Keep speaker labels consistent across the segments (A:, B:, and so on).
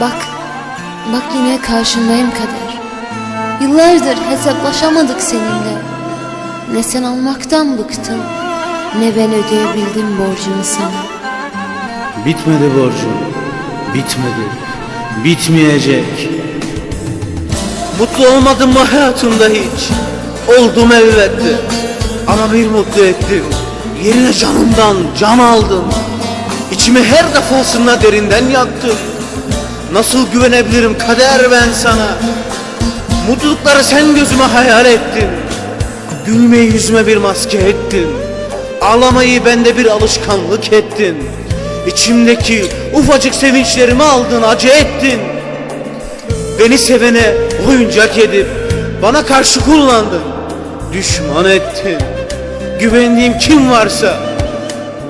A: Bak, bak yine karşındayım kader. Yıllardır hesaplaşamadık seninle. Ne sen almaktan bıktın, ne ben ödeyebildim borcumu sana.
B: Bitmedi borcum. Bitmedi. Bitmeyecek. Mutlu olmadım mı hayatımda hiç? Oldum elbette. Ama bir mutlu ettim. Yerine canımdan can aldın. İçimi her defasında derinden yaktın. Nasıl güvenebilirim kader ben sana? Mutlulukları sen gözüme hayal ettin. Gülmeyi yüzüme bir maske ettin. Ağlamayı bende bir alışkanlık ettin. İçimdeki ufacık sevinçlerimi aldın, acı ettin. Beni sevene oyuncak edip bana karşı kullandın. Düşman ettin. Güvendiğim kim varsa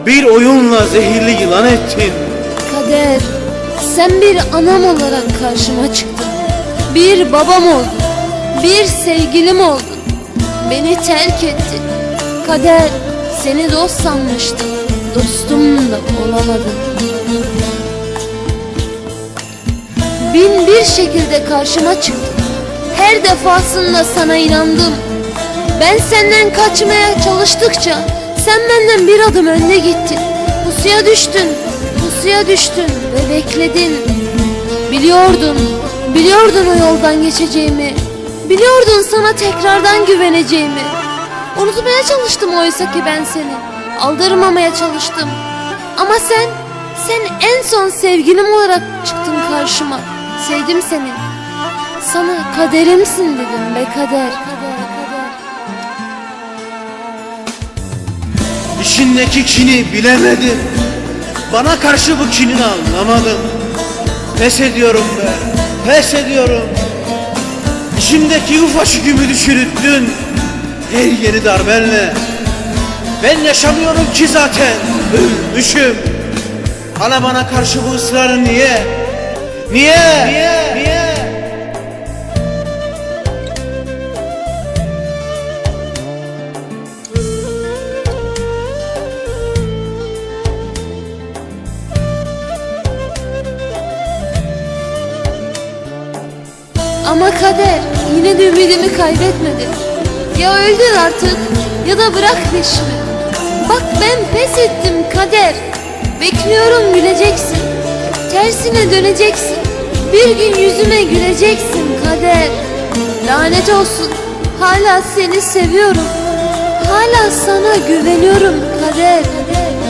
B: bir oyunla zehirli yılan ettin.
A: Kader, sen bir anam olarak karşıma çıktın. Bir babam oldun. Bir sevgilim oldun. Beni terk ettin. Kader, seni dost sanmıştım. Dostum da olamadın. Bin bir şekilde karşıma çıktın. Her defasında sana inandım. Ben senden kaçmaya çalıştıkça sen benden bir adım önde gittin. Pusuya düştün, pusuya düştün ve bekledin. Biliyordun, biliyordun o yoldan geçeceğimi. Biliyordun sana tekrardan güveneceğimi. Unutmaya çalıştım oysa ki ben seni. Aldırmamaya çalıştım. Ama sen, sen en son sevgilim olarak çıktın karşıma. Sevdim seni. Sana kaderimsin dedim be kader.
B: İçindeki kini bilemedim. Bana karşı bu kinini anlamadım. Pes ediyorum be, pes ediyorum. İçimdeki ufacık ümidi çürüttün. Her yeni darbenle. Ben yaşamıyorum ki zaten, ölmüşüm. Hala bana karşı bu ısrarın niye? Niye? Niye? Niye?
A: Ama kader yine de ümidimi kaybetmedi. Ya öldür artık ya da bırak peşimi. Bak ben pes ettim kader. Bekliyorum güleceksin. Tersine döneceksin. Bir gün yüzüme güleceksin kader. Lanet olsun. Hala seni seviyorum. Hala sana güveniyorum kader. kader.